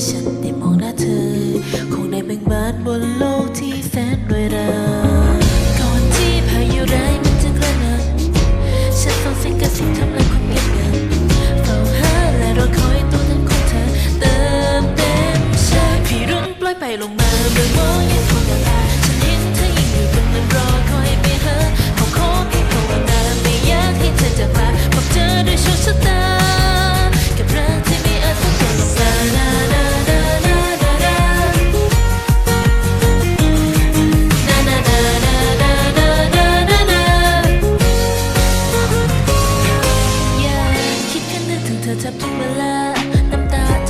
session.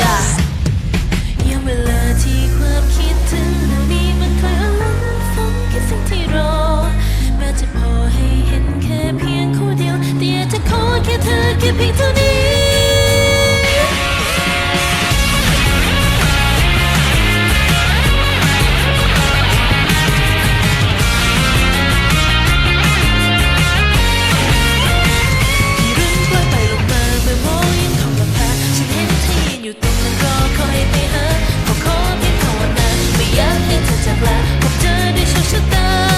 ยังเวลาที่ความคิดถึงเรื่นี้มันเคลื่อนล้นฟุ้งคิสิ่งที่รอแม้จะพอให้เห็นแค่เพียงคู่เดียวแต่อยากจะขอแค่เธอแค่เพียงเท่ หาก็ขอเพียงภาวนาไม่อยากให้เธอจากลาพบเจอด้วยโชคชะตา